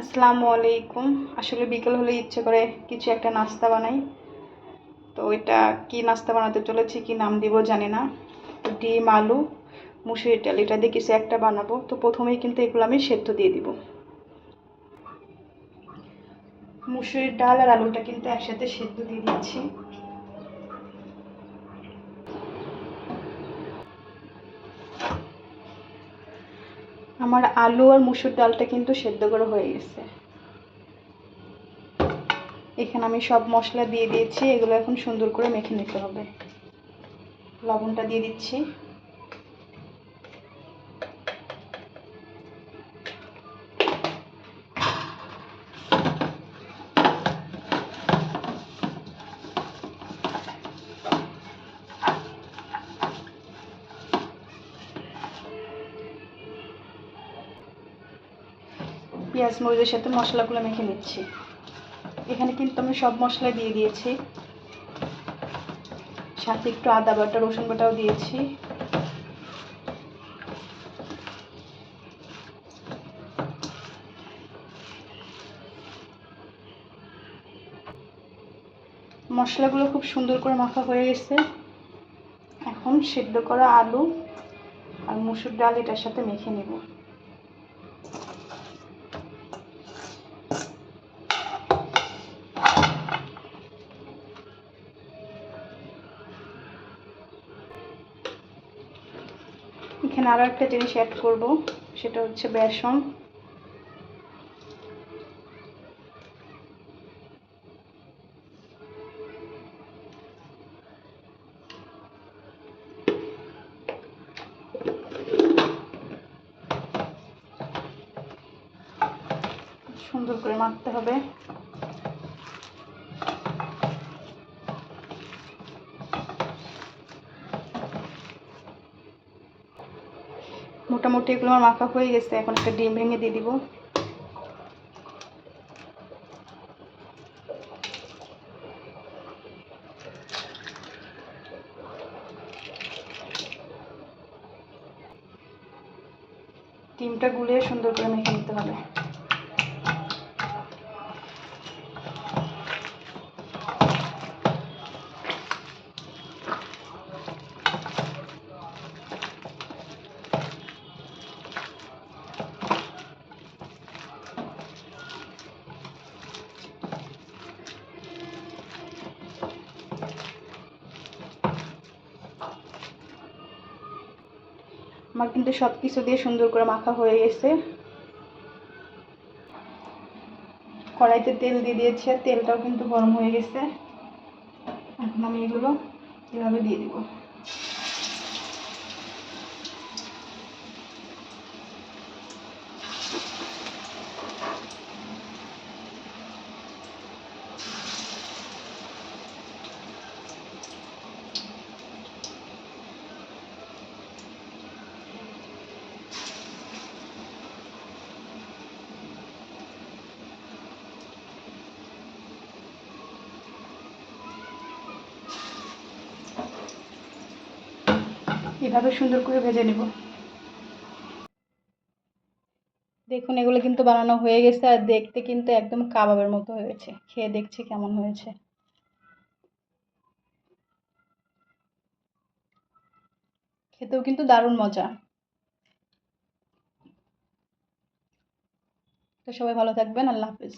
আসসালামু আলাইকুম। আসলে বিকেল হলে ইচ্ছে করে কিছু একটা নাস্তা বানাই। তো ওইটা কি নাস্তা বানাতে চলেছি, কি নাম দিব জানি না। ডিম, আলু, মুসুরি ডাল, এটা দিয়ে কিছু একটা বানাবো। তো প্রথমেই কিন্তু এগুলো আমি সেদ্ধ দিয়ে দিব। মুসুরির ডাল আর আলুটা কিন্তু একসাথে সেদ্ধ দিয়ে দিচ্ছি। আমার আলু আর মুসুর ডালটা কিন্তু সেদ্ধ করে হয়ে গেছে। এখানে আমি সব মশলা দিয়ে দিয়েছি, এগুলো এখন সুন্দর করে মেখে নিতে হবে। লবণটা দিয়ে দিচ্ছি। পেঁয়াজ মরিচের সাথে মশলাগুলো মেখে নিচ্ছি। এখানে কিন্তু আমি সব মশলা দিয়ে দিয়েছি। সাথে একটু আদা বাটা, রসুন বাটাও দিয়েছি। মশলাগুলো খুব সুন্দর করে মাখা হয়ে গেছে। এখন সেদ্ধ করা আলু আর মুসুর ডাল এটার সাথে মেখে নেব। এখানে আরও একটা জিনিস অ্যাড করব সেটা হচ্ছে বেসন। সুন্দর করে মাখতে হবে। মোটামুটি এগুলো আমার মাখা হয়ে গেছে, এখন একটা ডিম ভেঙে দিয়ে দিব। ডিমটা গুলিয়ে সুন্দর করে মেখে নিতে হবে। আমার কিন্তু সব কিছু দিয়ে সুন্দর করে মাখা হয়ে গেছে। কড়াইতে তেল দিয়ে দিয়েছি আর তেলটাও কিন্তু গরম হয়ে গেছে। এখন আমি এগুলো এভাবে দিয়ে দিব। এভাবে সুন্দর করে ভেজে নেব। দেখুন, এগুলো কিন্তু বানানো হয়ে গেছে আর দেখতে কিন্তু একদম কাবাবের মতো হয়েছে। খেয়ে দেখছি কেমন হয়েছে। খেতেও কিন্তু দারুণ মজা। তো সবাই ভালো থাকবেন, আল্লাহ হাফিজ।